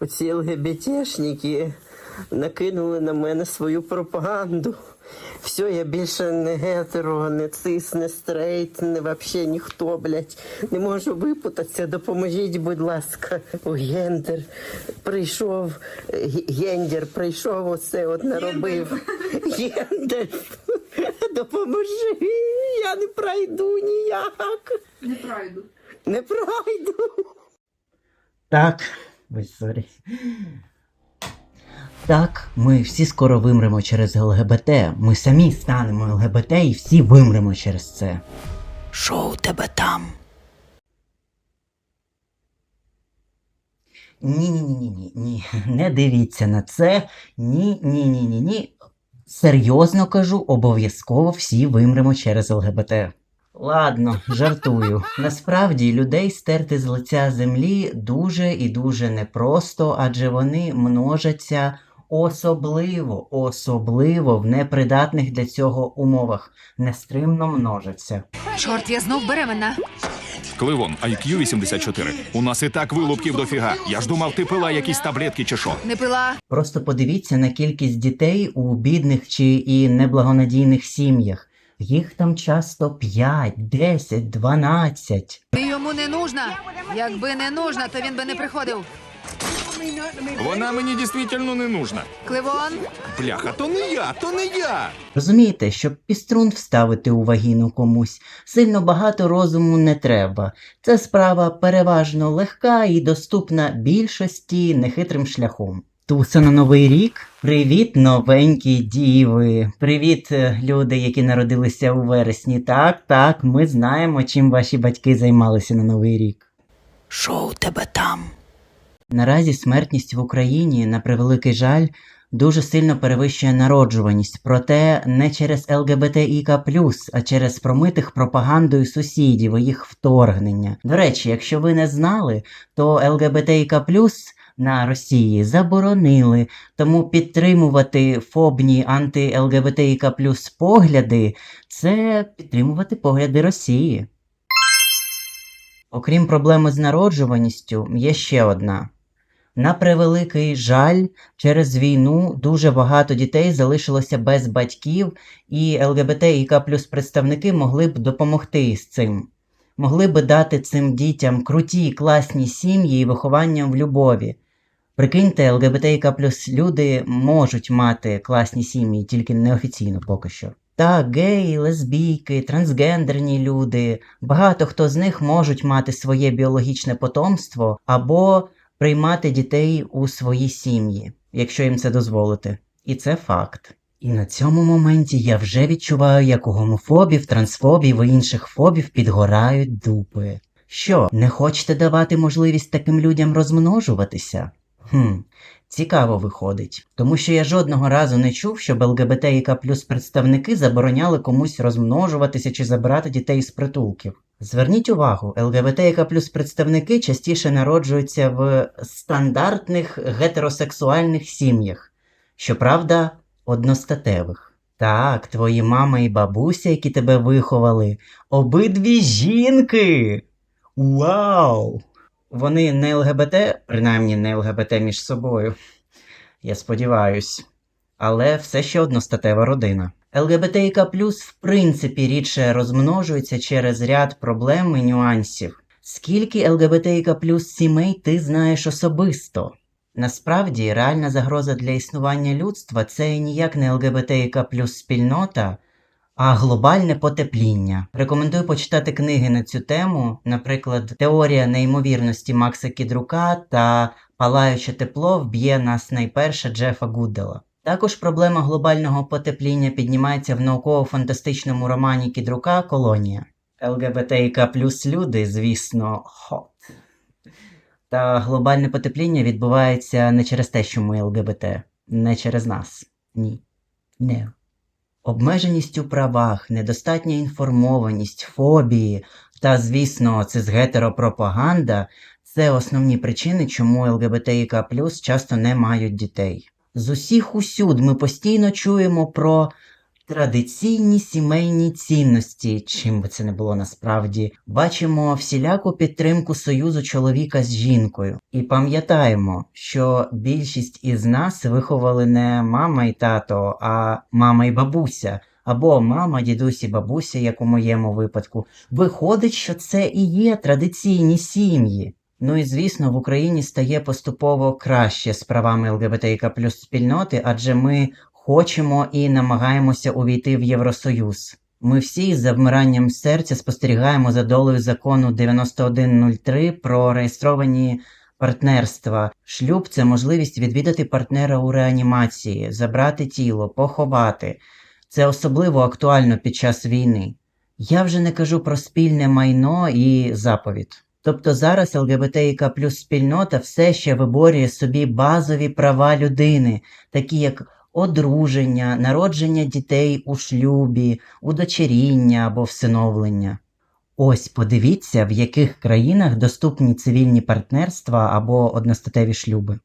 Оці ЛГБТшники накинули на мене свою пропаганду. Все, я більше не гетеро, не цис, не стрейт, не вообще ніхто, блядь. Не можу випутатися. Допоможіть, будь ласка. О, гендер прийшов, гендер прийшов, оце от наробив. Гендер. Допоможи. Я не пройду ніяк. Не пройду. Не пройду. Так, ой, сорі. Так, ми всі скоро вимремо через ЛГБТ. Ми самі станемо ЛГБТ і всі вимремо через це. Що у тебе там? Ні, ні, ні, ні, ні, ні. Не дивіться на це. Ні, ні, ні, ні, ні. Серйозно кажу, обов'язково всі вимремо через ЛГБТ. Ладно, жартую. Насправді людей стерти з лиця землі дуже і дуже непросто, адже вони множаться особливо, особливо в непридатних для цього умовах. Нестримно множаться. Чорт, я знов беременна. Кливон, IQ 84. У нас і так вилупків дофіга. Я ж думав, ти пила якісь таблетки чи що. Не пила. Просто подивіться на кількість дітей у бідних чи і неблагонадійних сім'ях. Їх там часто 5, 10, 12. Ти йому не нужна. Якби не нужна, то він би не приходив. Вона мені дійсно не нужна. Кливон, Бляха, то не я, то не я. Розумієте, щоб піструн вставити у вагіну комусь, сильно багато розуму не треба. Це справа переважно легка і доступна більшості нехитрим шляхом. Туса на новий рік. Привіт, новенькі діви. Привіт, е, люди, які народилися у вересні. Так, так, ми знаємо, чим ваші батьки займалися на новий рік. Що у тебе там? Наразі смертність в Україні, на превеликий жаль, дуже сильно перевищує народжуваність, проте не через ЛГБТІК+, а через промитих пропагандою сусідів і їх вторгнення. До речі, якщо ви не знали, то ЛГБТІК+, на Росії заборонили, тому підтримувати фобні анти-ЛГБТІК+, погляди – це підтримувати погляди Росії. Окрім проблеми з народжуваністю, є ще одна. На превеликий жаль, через війну дуже багато дітей залишилося без батьків, і ЛГБТ плюс представники могли б допомогти з цим. Могли б дати цим дітям круті, класні сім'ї і виховання в любові. Прикиньте, ЛГБТ і К плюс люди можуть мати класні сім'ї, тільки неофіційно поки що. Та геї, лесбійки, трансгендерні люди, багато хто з них можуть мати своє біологічне потомство або приймати дітей у свої сім'ї, якщо їм це дозволити. І це факт. І на цьому моменті я вже відчуваю, як у гомофобів, трансфобів і інших фобів підгорають дупи. Що, не хочете давати можливість таким людям розмножуватися? Хм, цікаво виходить. Тому що я жодного разу не чув, щоб ЛГБТ і К плюс представники забороняли комусь розмножуватися чи забирати дітей з притулків. Зверніть увагу, ЛГБТ і К плюс представники частіше народжуються в стандартних гетеросексуальних сім'ях, щоправда, одностатевих. Так, твої мама і бабуся, які тебе виховали, обидві жінки. Вау! Вони не ЛГБТ, принаймні не ЛГБТ між собою. Я сподіваюсь. Але все ще одностатева родина. ЛГБТІК в принципі рідше розмножується через ряд проблем і нюансів. Скільки ЛГБТІК сімей ти знаєш особисто? Насправді, реальна загроза для існування людства це ніяк не ЛГБТІК спільнота, а глобальне потепління. Рекомендую почитати книги на цю тему, наприклад, Теорія неймовірності Макса Кідрука та Палаюче тепло вб'є нас найперше Джефа Гуддела. Також проблема глобального потепління піднімається в науково-фантастичному романі Кідрука Колонія. ЛГБТІК плюс люди, звісно, хот. Та глобальне потепління відбувається не через те, що ми ЛГБТ, не через нас. Ні. Не. Обмеженість у правах, недостатня інформованість, фобії та, звісно, цисгетеропропаганда – це основні причини, чому ЛГБТІК часто не мають дітей. З усіх усюд ми постійно чуємо про Традиційні сімейні цінності, чим би це не було насправді, бачимо всіляку підтримку союзу чоловіка з жінкою. І пам'ятаємо, що більшість із нас виховали не мама і тато, а мама і бабуся, або мама, дідусь і бабуся, як у моєму випадку. Виходить, що це і є традиційні сім'ї. Ну і звісно, в Україні стає поступово краще з правами ЛГБТІК плюс спільноти, адже ми хочемо і намагаємося увійти в Євросоюз. Ми всі з завмиранням серця спостерігаємо за долею закону 9103 про реєстровані партнерства. Шлюб це можливість відвідати партнера у реанімації, забрати тіло, поховати. Це особливо актуально під час війни. Я вже не кажу про спільне майно і заповідь. Тобто зараз ЛГБТІК плюс спільнота все ще виборює собі базові права людини, такі як одруження, народження дітей у шлюбі, удочеріння або всиновлення. Ось подивіться, в яких країнах доступні цивільні партнерства або одностатеві шлюби.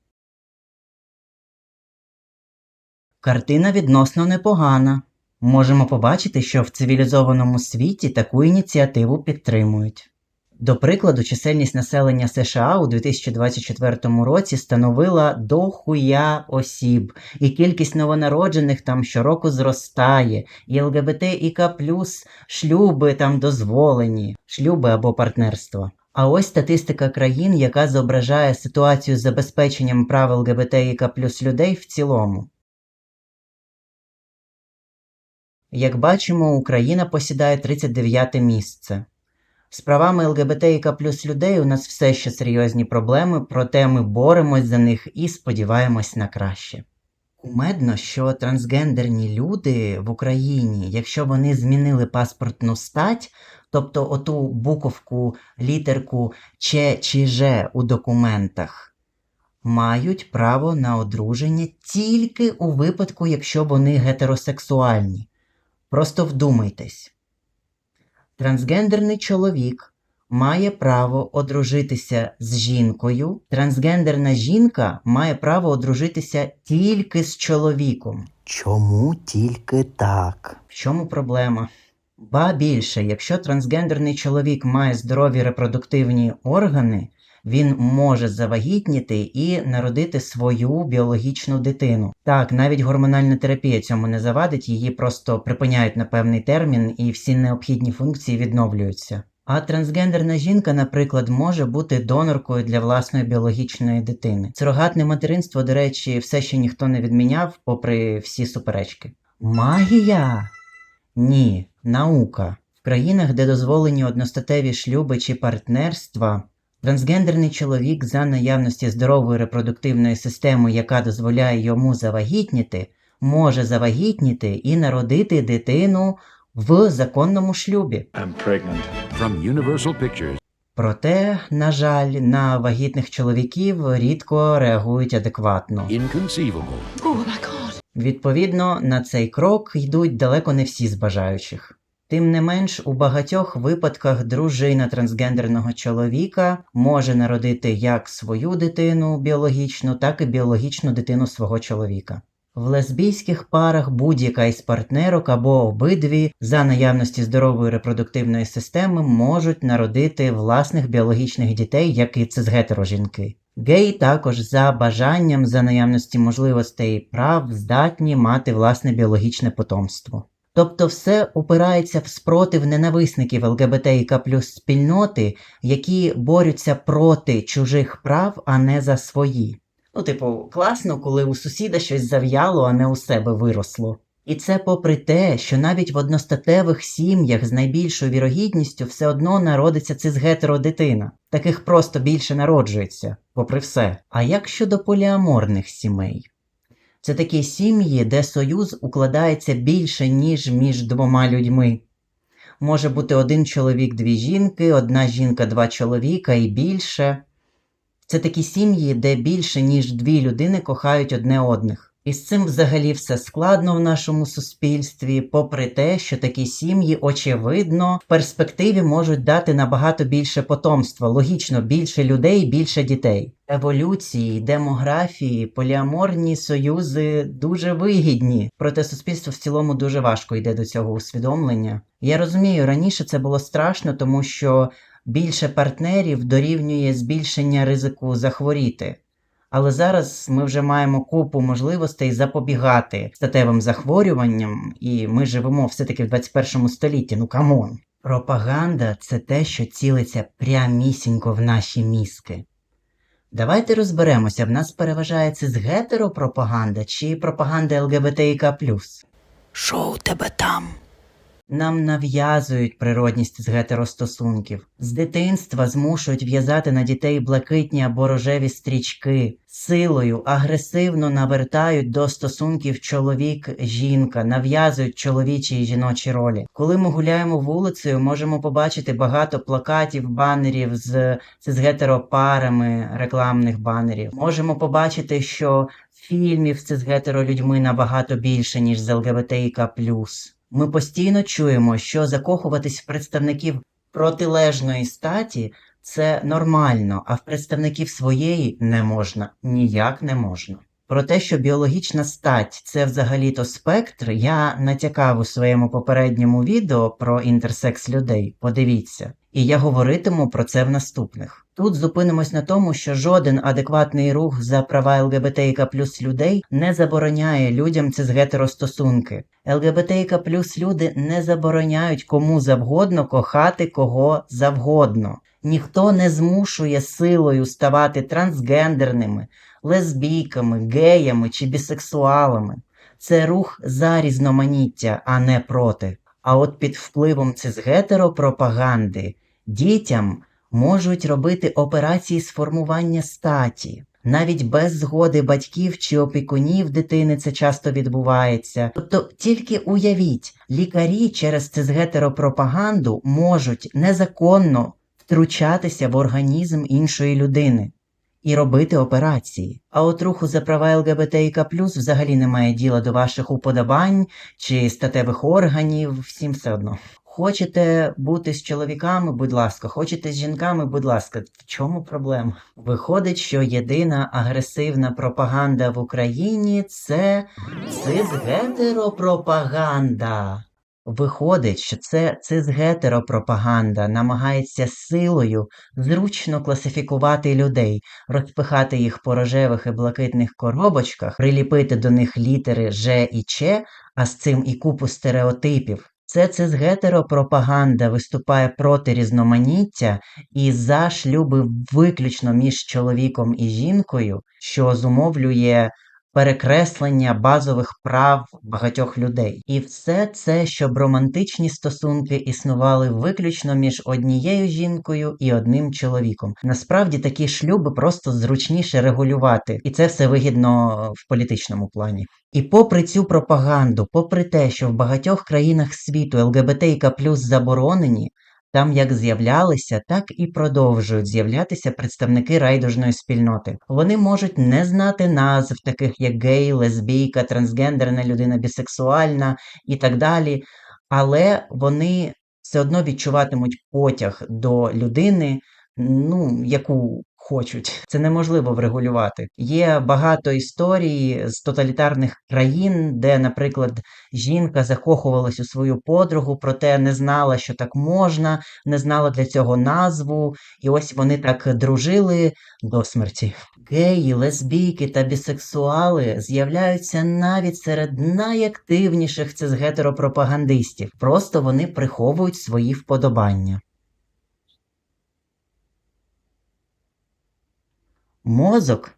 Картина відносно непогана. Можемо побачити, що в цивілізованому світі таку ініціативу підтримують. До прикладу, чисельність населення США у 2024 році становила до хуя осіб, і кількість новонароджених там щороку зростає, і ЛГБТ і К шлюби там дозволені, шлюби або партнерства. А ось статистика країн, яка зображає ситуацію з забезпеченням прав ЛГБТ і К людей в цілому. Як бачимо, Україна посідає 39 місце. З правами ЛГБТІК плюс людей у нас все ще серйозні проблеми, проте ми боремось за них і сподіваємось на краще. Кумедно, що трансгендерні люди в Україні, якщо вони змінили паспортну стать, тобто оту буковку, літерку Ч чи Ж у документах, мають право на одруження тільки у випадку, якщо вони гетеросексуальні. Просто вдумайтесь. Трансгендерний чоловік має право одружитися з жінкою. Трансгендерна жінка має право одружитися тільки з чоловіком. Чому тільки так? В чому проблема? Ба більше, якщо трансгендерний чоловік має здорові репродуктивні органи, він може завагітніти і народити свою біологічну дитину. Так, навіть гормональна терапія цьому не завадить, її просто припиняють на певний термін і всі необхідні функції відновлюються. А трансгендерна жінка, наприклад, може бути доноркою для власної біологічної дитини. Сурогатне материнство, до речі, все ще ніхто не відміняв, попри всі суперечки. Магія? Ні, наука. В країнах, де дозволені одностатеві шлюби чи партнерства, Трансгендерний чоловік за наявності здорової репродуктивної системи, яка дозволяє йому завагітніти, може завагітніти і народити дитину в законному шлюбі. From Universal Pictures. Проте, на жаль, на вагітних чоловіків рідко реагують адекватно. Inconceivable. Відповідно, на цей крок йдуть далеко не всі з бажаючих. Тим не менш, у багатьох випадках дружина трансгендерного чоловіка може народити як свою дитину біологічну, так і біологічну дитину свого чоловіка. В лесбійських парах будь-яка із партнерок або обидві за наявності здорової репродуктивної системи можуть народити власних біологічних дітей, як і цисгетерожінки. Геї також за бажанням за наявності можливостей і прав здатні мати власне біологічне потомство. Тобто все упирається в спротив ненависників ЛГБТІК плюс спільноти, які борються проти чужих прав, а не за свої. Ну, типу, класно, коли у сусіда щось зав'яло, а не у себе виросло. І це попри те, що навіть в одностатевих сім'ях з найбільшою вірогідністю все одно народиться цисгетеро дитина. Таких просто більше народжується, попри все. А як щодо поліаморних сімей? Це такі сім'ї, де союз укладається більше, ніж між двома людьми. Може бути один чоловік, дві жінки, одна жінка, два чоловіка і більше. Це такі сім'ї, де більше, ніж дві людини кохають одне одних. І з цим взагалі все складно в нашому суспільстві, попри те, що такі сім'ї, очевидно, в перспективі можуть дати набагато більше потомства, логічно, більше людей, більше дітей. Еволюції, демографії, поліаморні союзи дуже вигідні, проте суспільство в цілому дуже важко йде до цього усвідомлення. Я розумію, раніше це було страшно, тому що більше партнерів дорівнює збільшення ризику захворіти. Але зараз ми вже маємо купу можливостей запобігати статевим захворюванням, і ми живемо все-таки в 21 столітті. Ну камон. Пропаганда це те, що цілиться прямісінько в наші мізки. Давайте розберемося, в нас переважає цисгетеропропаганда чи пропаганда ЛГБТІК. Що у тебе там? Нам нав'язують природність з гетеростосунків. З дитинства змушують в'язати на дітей блакитні або рожеві стрічки, силою агресивно навертають до стосунків чоловік-жінка, нав'язують чоловічі і жіночі ролі. Коли ми гуляємо вулицею, можемо побачити багато плакатів, банерів з, з гетеропарами, рекламних банерів. Можемо побачити, що фільмів з гетеролюдьми набагато більше, ніж з ЛГБТІК. Ми постійно чуємо, що закохуватись в представників протилежної статі це нормально, а в представників своєї не можна, ніяк не можна. Про те, що біологічна стать це взагалі-то спектр, я натякав у своєму попередньому відео про інтерсекс людей. Подивіться. І я говоритиму про це в наступних. Тут зупинимось на тому, що жоден адекватний рух за права ЛГБТІК плюс людей не забороняє людям ці гетеростосунки. ЛГБТІК плюс люди не забороняють кому завгодно кохати кого завгодно. Ніхто не змушує силою ставати трансгендерними, лесбійками, геями чи бісексуалами. Це рух за різноманіття, а не проти. А от під впливом цисгетеропропаганди дітям можуть робити операції з формування статі. Навіть без згоди батьків чи опікунів дитини це часто відбувається. Тобто тільки уявіть, лікарі через цисгетеропропаганду можуть незаконно втручатися в організм іншої людини і робити операції. А от руху за права ЛГБТІК взагалі немає діла до ваших уподобань чи статевих органів, всім все одно. Хочете бути з чоловіками, будь ласка, хочете з жінками, будь ласка. В чому проблема? Виходить, що єдина агресивна пропаганда в Україні це цисгетеропропаганда. Виходить, що це цисгетеропропаганда намагається силою зручно класифікувати людей, розпихати їх по рожевих і блакитних коробочках, приліпити до них літери Ж і Ч, а з цим і купу стереотипів. Це цисгетеропропаганда виступає проти різноманіття і за шлюби виключно між чоловіком і жінкою, що зумовлює перекреслення базових прав багатьох людей. І все це, щоб романтичні стосунки існували виключно між однією жінкою і одним чоловіком. Насправді такі шлюби просто зручніше регулювати, і це все вигідно в політичному плані. І попри цю пропаганду, попри те, що в багатьох країнах світу ЛГБТІК заборонені, там як з'являлися, так і продовжують з'являтися представники райдужної спільноти. Вони можуть не знати назв, таких як гей, лесбійка, трансгендерна людина, бісексуальна і так далі, але вони все одно відчуватимуть потяг до людини, ну, яку хочуть. Це неможливо врегулювати. Є багато історій з тоталітарних країн, де, наприклад, жінка закохувалась у свою подругу, проте не знала, що так можна, не знала для цього назву, і ось вони так дружили до смерті. Геї, лесбійки та бісексуали з'являються навіть серед найактивніших цисгетеропропагандистів. Просто вони приховують свої вподобання. Мозок?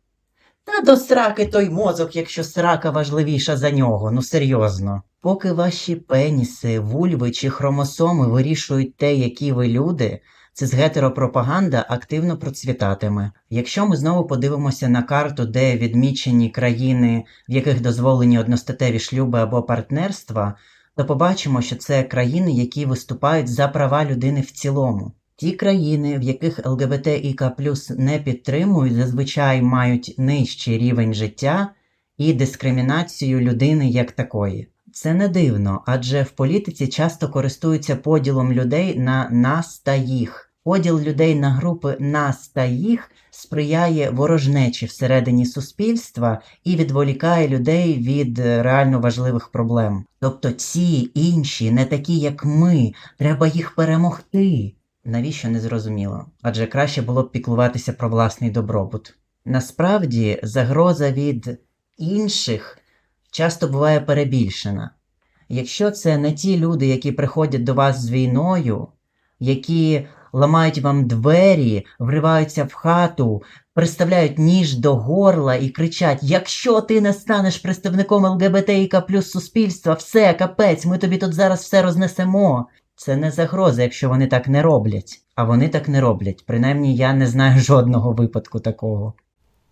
Та до сраки той мозок, якщо срака важливіша за нього, ну серйозно. Поки ваші пеніси, вульви чи хромосоми вирішують те, які ви люди, цисгетеропропаганда активно процвітатиме. Якщо ми знову подивимося на карту, де відмічені країни, в яких дозволені одностатеві шлюби або партнерства, то побачимо, що це країни, які виступають за права людини в цілому. Ті країни, в яких ЛГБТ і ЛГБТІК не підтримують, зазвичай мають нижчий рівень життя і дискримінацію людини як такої. Це не дивно, адже в політиці часто користуються поділом людей на нас та їх. Поділ людей на групи нас та їх сприяє ворожнечі всередині суспільства і відволікає людей від е, реально важливих проблем. Тобто ці інші не такі, як ми, треба їх перемогти. Навіщо не зрозуміло? Адже краще було б піклуватися про власний добробут. Насправді, загроза від інших часто буває перебільшена. Якщо це не ті люди, які приходять до вас з війною, які ламають вам двері, вриваються в хату, приставляють ніж до горла і кричать: Якщо ти не станеш представником ЛГБТІК плюс суспільства, все, капець, ми тобі тут зараз все рознесемо. Це не загроза, якщо вони так не роблять. А вони так не роблять. Принаймні я не знаю жодного випадку такого.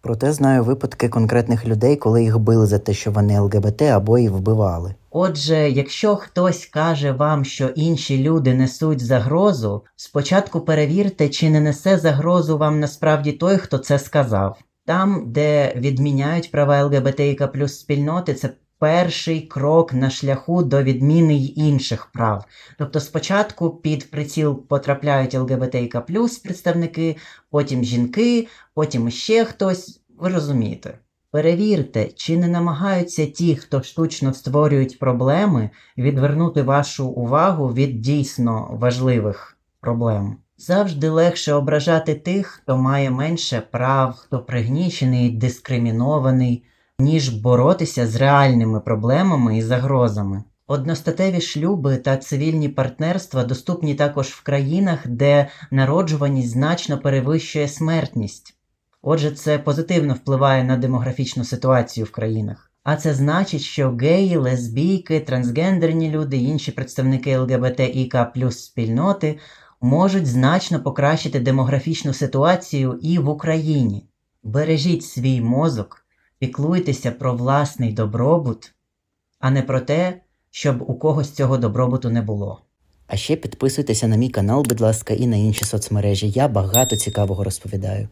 Проте знаю випадки конкретних людей, коли їх били за те, що вони ЛГБТ або їх вбивали. Отже, якщо хтось каже вам, що інші люди несуть загрозу, спочатку перевірте, чи не несе загрозу вам насправді той, хто це сказав. Там, де відміняють права ЛГБТІК плюс спільноти, це перший крок на шляху до відміни й інших прав. Тобто спочатку під приціл потрапляють ЛГБТІК плюс представники, потім жінки, потім ще хтось. Ви розумієте. Перевірте, чи не намагаються ті, хто штучно створюють проблеми, відвернути вашу увагу від дійсно важливих проблем. Завжди легше ображати тих, хто має менше прав, хто пригнічений, дискримінований, ніж боротися з реальними проблемами і загрозами. Одностатеві шлюби та цивільні партнерства доступні також в країнах, де народжуваність значно перевищує смертність. Отже, це позитивно впливає на демографічну ситуацію в країнах. А це значить, що геї, лесбійки, трансгендерні люди, інші представники ЛГБТІК плюс спільноти можуть значно покращити демографічну ситуацію і в Україні. Бережіть свій мозок, піклуйтеся про власний добробут, а не про те, щоб у когось цього добробуту не було. А ще підписуйтеся на мій канал, будь ласка, і на інші соцмережі. Я багато цікавого розповідаю.